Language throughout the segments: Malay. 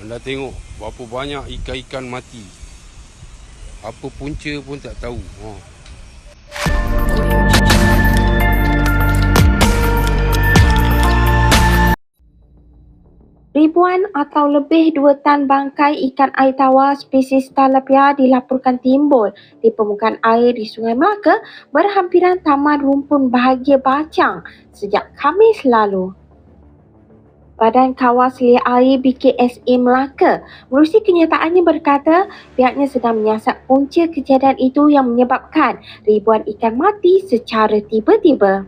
Anda tengok berapa banyak ikan-ikan mati. Apa punca pun tak tahu. Ha. Ribuan atau lebih dua tan bangkai ikan air tawar spesies tilapia dilaporkan timbul di permukaan air di Sungai Melaka berhampiran Taman Rumpun Bahagia Bacang sejak Khamis lalu. Badan Kawal Selia Air BKSA Melaka merusi kenyataannya berkata pihaknya sedang menyiasat punca kejadian itu yang menyebabkan ribuan ikan mati secara tiba-tiba.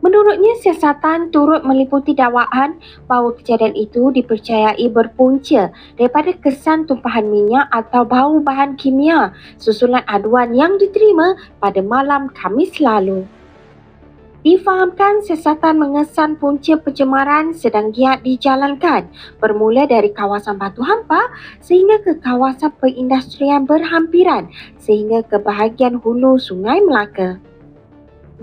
Menurutnya, siasatan turut meliputi dakwaan bahawa kejadian itu dipercayai berpunca daripada kesan tumpahan minyak atau bau bahan kimia susulan aduan yang diterima pada malam Khamis lalu. Difahamkan siasatan mengesan punca pencemaran sedang giat dijalankan bermula dari kawasan Batu Hampa sehingga ke kawasan perindustrian berhampiran sehingga ke bahagian hulu Sungai Melaka.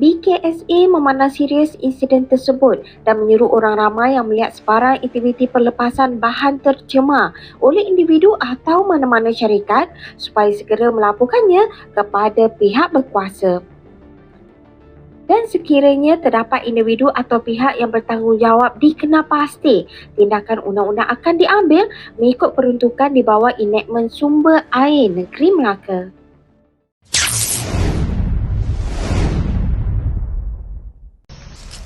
BKSA memandang serius insiden tersebut dan menyeru orang ramai yang melihat sebarang aktiviti perlepasan bahan tercemar oleh individu atau mana-mana syarikat supaya segera melaporkannya kepada pihak berkuasa. Dan sekiranya terdapat individu atau pihak yang bertanggungjawab dikenal pasti, tindakan undang-undang akan diambil mengikut peruntukan di bawah enakmen sumber air negeri Melaka.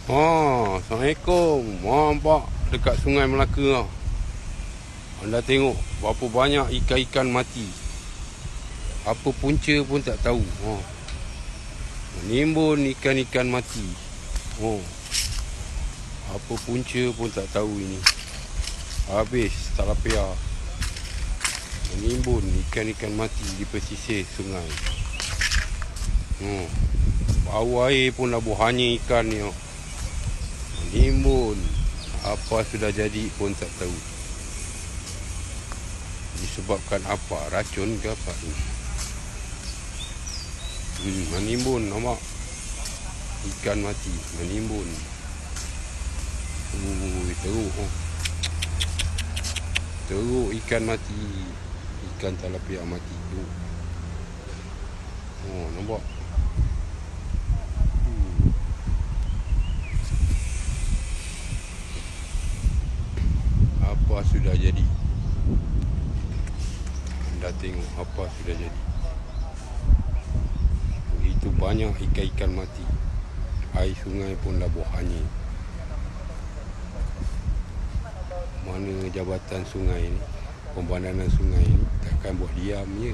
Ha, Assalamualaikum. Nampak dekat Sungai Melaka lah. Anda tengok berapa banyak ikan-ikan mati. Apa punca pun tak tahu. Ha. Menimbun ikan-ikan mati. Oh. Apa punca pun tak tahu ini. Habis talapia. Menimbun ikan-ikan mati di pesisir sungai. Oh. Bau air pun dah hanya ikan ni. Oh. Menimbun. Apa sudah jadi pun tak tahu. Disebabkan apa? Racun ke apa ni? Hmm, menimbun nampak. Ikan mati, menimbun. Ui, teruk. Oh. Teruk ikan mati. Ikan talapia mati tu. Oh, nampak. Hmm. Apa sudah jadi? Anda tengok apa sudah jadi. Begitu banyak ikan-ikan mati. Air sungai pun dah bohanya. Mana jabatan sungai ni, pembandanan sungai ni takkan buat diam je.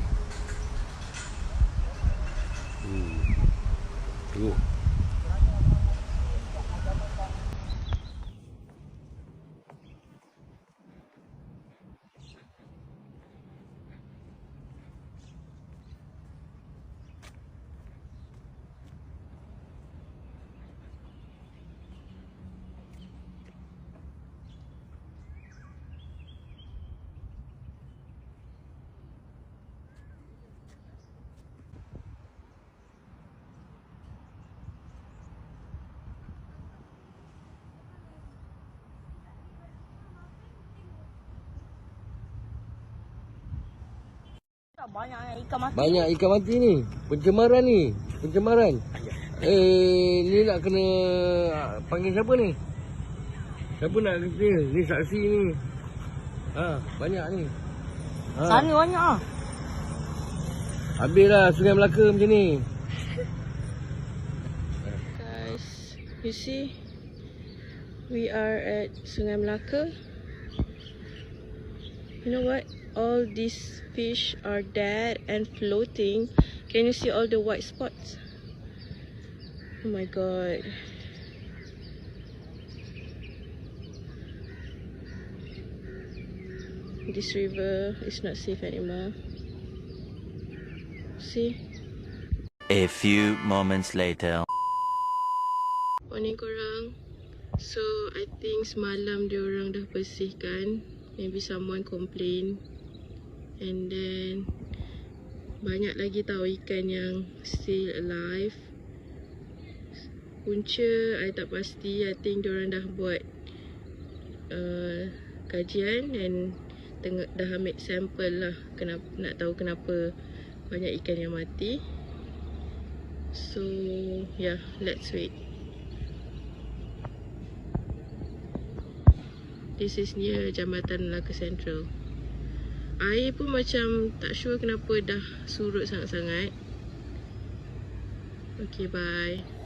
Hmm. Teruk. Banyak ikan mati. Banyak ikan mati ni. Pencemaran ni. Pencemaran. Eh, ni nak kena ah, panggil siapa ni? Siapa nak kena? Ni saksi ni. Ha, banyak ni. Ha. Sana banyak ah. Habislah Sungai Melaka macam ni. Guys, you see, we are at Sungai Melaka. You know what? All these fish are dead and floating. Can you see all the white spots? Oh my god. This river is not safe anymore. See? A few moments later. Morning korang. So I think semalam dia orang dah bersihkan. Maybe someone complain. And then banyak lagi tahu ikan yang still alive. Punca I tak pasti. I think dia orang dah buat uh, kajian and tengah dah ambil sampel lah kenapa nak tahu kenapa banyak ikan yang mati. So, yeah, let's wait. This is near Jambatan Melaka Central. Air pun macam tak sure kenapa dah surut sangat-sangat. Okay, bye.